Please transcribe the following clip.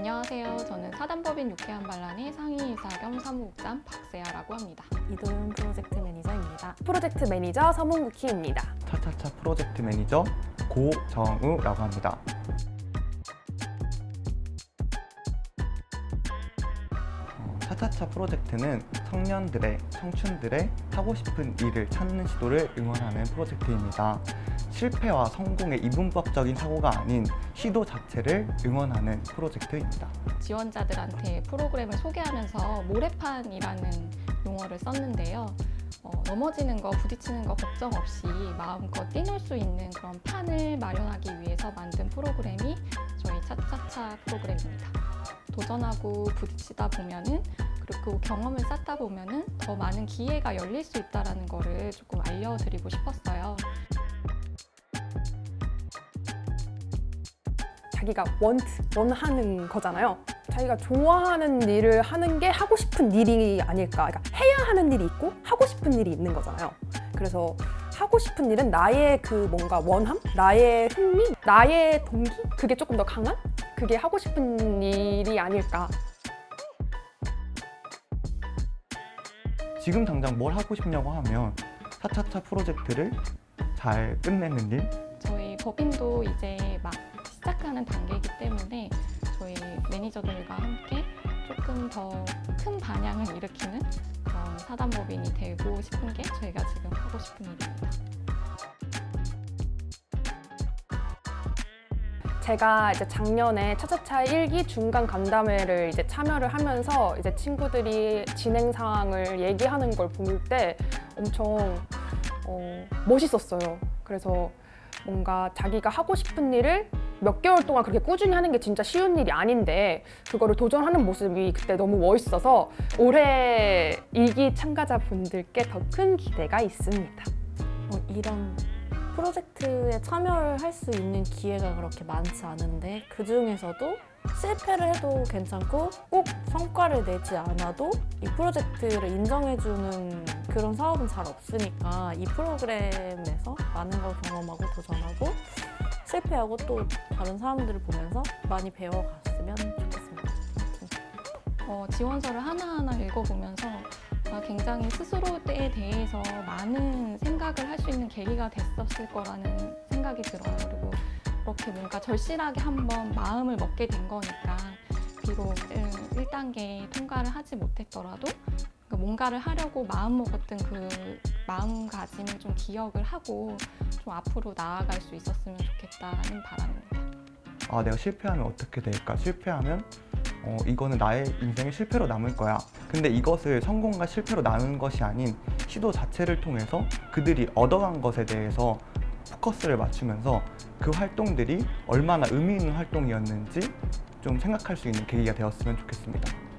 안녕하세요. 저는 사단법인 유쾌한 반란의 상임이사 겸 사무국장 박세아라고 합니다. 이도윤 프로젝트 매니저입니다. 프로젝트 매니저 서문국희입니다. 차차차 프로젝트 매니저 고정우라고 합니다. 차차차 프로젝트는 청년들의, 청춘들의 하고 싶은 일을 찾는 시도를 응원하는 프로젝트입니다. 실패와 성공의 이분법적인 사고가 아닌 시도 자체를 응원하는 프로젝트입니다. 지원자들한테 프로그램을 소개하면서 모래판이라는 용어를 썼는데요. 어, 넘어지는 거, 부딪히는 거 걱정 없이 마음껏 뛰놀 수 있는 그런 판을 마련하기 위해서 만든 프로그램이 저희 차차차 프로그램입니다. 도전하고 부딪히다 보면은 그리고 경험을 쌓다 보면은 더 많은 기회가 열릴 수 있다라는 거를 조금 알려드리고 싶었어요. 자기가 want, 원하는 거잖아요. 자기가 좋아하는 일을 하는 게 하고 싶은 일이 아닐까. 그러니까 해야 하는 일이 있고 하고 싶은 일이 있는 거잖아요. 그래서 하고 싶은 일은 나의 그 뭔가 원함, 나의 흥미, 나의 동기 그게 조금 더 강한 그게 하고 싶은 일이 아닐까. 지금 당장 뭘 하고 싶냐고 하면 차차차 프로젝트를 잘 끝내는 일, 저희 법인도 이제 막 시작하는 단계이기 때문에 저희 매니저들과 함께 조금 더 큰 반향을 일으키는 그런 사단법인이 되고 싶은 게 저희가 지금 하고 싶은 일입니다. 제가 이제 작년에 차차차 일기 중간 간담회를 이제 참여를 하면서 이제 친구들이 진행 상황을 얘기하는 걸 볼 때 엄청 어, 멋있었어요. 그래서 뭔가 자기가 하고 싶은 일을 몇 개월 동안 그렇게 꾸준히 하는 게 진짜 쉬운 일이 아닌데 그거를 도전하는 모습이 그때 너무 멋있어서 올해 일기 참가자분들께 더 큰 기대가 있습니다. 어, 이런 프로젝트에 참여를 할 수 있는 기회가 그렇게 많지 않은데 그 중에서도 실패를 해도 괜찮고 꼭 성과를 내지 않아도 이 프로젝트를 인정해주는 그런 사업은 잘 없으니까 이 프로그램에서 많은 걸 경험하고 도전하고 실패하고 또 다른 사람들을 보면서 많이 배워갔으면 좋겠습니다. 어, 지원서를 하나하나 읽어보면서 아, 굉장히 스스로에 대해서 많은 생각을 할 수 있는 계기가 됐었을 거라는 생각이 들어요. 그리고 그렇게 뭔가 절실하게 한번 마음을 먹게 된 거니까 비록 1단계 통과를 하지 못했더라도 그 뭔가를 하려고 마음 먹었던 그 마음가짐을 좀 기억을 하고 좀 앞으로 나아갈 수 있었으면 좋겠다는 바람입니다. 아 내가 실패하면 어떻게 될까? 실패하면 어, 이거는 나의 인생의 실패로 남을 거야. 근데 이것을 성공과 실패로 나누는 것이 아닌 시도 자체를 통해서 그들이 얻어간 것에 대해서 포커스를 맞추면서 그 활동들이 얼마나 의미 있는 활동이었는지 좀 생각할 수 있는 계기가 되었으면 좋겠습니다.